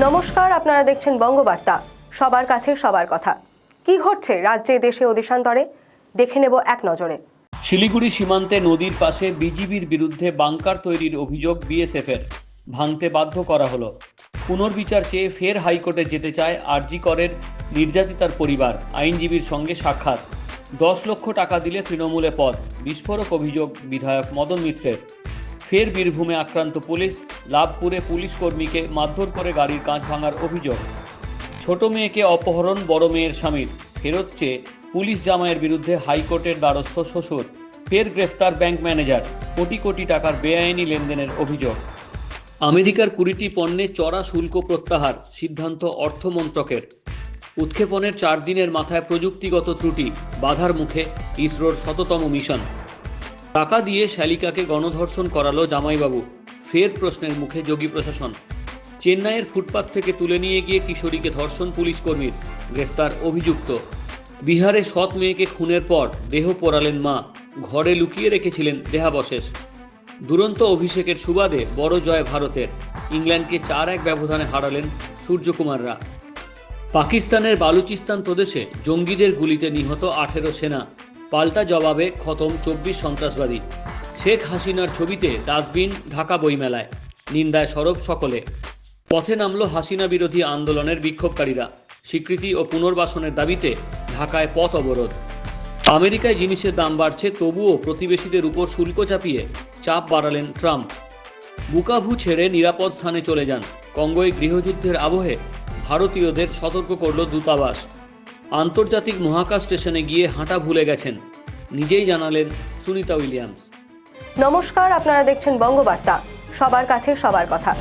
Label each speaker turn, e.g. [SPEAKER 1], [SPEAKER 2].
[SPEAKER 1] নমস্কার, আপনারা দেখছেন বঙ্গবার্তা। সবার কাছে সবার কথা। কি ঘটছে রাজ্যে, দেশে ও দেশান্তরে? দেখে নেব এক নজরে।
[SPEAKER 2] শিলিগুড়ি সীমান্তে নদীর পাশে বিজিবির বিরুদ্ধে বাংকার তৈরির অভিযোগ বিএসএফের। ভাঙতে বাধ্য করা হলো। পুনর্বিচার চেয়ে ফের হাইকোর্টে যেতে চায় আরজি করের নির্যাতিতার পরিবার। আইনজীবীর সঙ্গে সাক্ষাৎ। দশ লক্ষ টাকা দিলে তৃণমূলে পদ। বিস্ফোরক অভিযোগ, বিধায়ক মদন মিত্রের। ফের বীরভূমে আক্রান্ত পুলিশ, লাভপুরে পুলিশ কর্মীকে মারধর করে গাড়ির কাঁচ ভাঙার অভিযোগ। ছোট মেয়েকে অপহরণ, বড় মেয়ের স্বামীর। ফেরত চেয়ে পুলিশ জামাইয়ের বিরুদ্ধে হাইকোর্টের দ্বারস্থ শ্বশুর। ফের গ্রেফতার ব্যাংক ম্যানেজার। কোটি কোটি টাকার বেআইনি লেনদেনের অভিযোগ। আমেরিকার কুড়িটি পণ্যে চড়া শুল্ক প্রত্যাহার, সিদ্ধান্ত অর্থমন্ত্রকের। উৎক্ষেপণের চার দিনের মাথায় প্রযুক্তিগত ত্রুটি, বাধার মুখে ইসরোর শততম মিশন। টাকা দিয়ে শ্যালিকাকে গণধর্ষণ করালো জামাইবাবু। ফের প্রশ্নের মুখে যোগী প্রশাসন। চেন্নাইয়ের ফুটপাত থেকে তুলে নিয়ে গিয়ে কিশোরীকে ধর্ষণ পুলিশ কর্মীর গ্রেফতার অভিযুক্ত। বিহারে সৎ মেয়েকে খুনের পর দেহ পোড়ালেন মা। ঘরে লুকিয়ে রেখেছিলেন দেহাবশেষ। দুরন্ত অভিষেকের সুবাদে বড় জয় ভারতের। ইংল্যান্ডকে চার এক ব্যবধানে হারালেন সূর্যকুমাররা। পাকিস্তানের বালুচিস্তান প্রদেশে জঙ্গিদের গুলিতে নিহত আঠেরো সেনা। পাল্টা জবাবে খতম চব্বিশ সন্ত্রাসবাদী। শেখ হাসিনার ছবিতে ডাস্টবিন ঢাকা বইমেলায়। নিন্দায় সরব সকলে। পথে নামল হাসিনা বিরোধী আন্দোলনের বিক্ষোভকারীরা। স্বীকৃতি ও পুনর্বাসনের দাবিতে ঢাকায় পথ অবরোধ। আমেরিকায় জিনিসের দাম বাড়ছে, তবুও প্রতিবেশীদের উপর শুল্ক চাপিয়ে চাপ বাড়ালেন ট্রাম্প। বুকাভু ছেড়ে নিরাপদ স্থানে চলে যান। কঙ্গোয় গৃহযুদ্ধের আবহে ভারতীয়দের সতর্ক করল দূতাবাস। আন্তর্জাতিক মহাকাশ স্টেশনে গিয়ে হাঁটা ভুলে গেছেন। নিজেই জানালেন সুনিতা উইলিয়ামস।
[SPEAKER 1] নমস্কার, আপনারা দেখছেন বঙ্গবার্তা। সবার কাছে সবার কথা।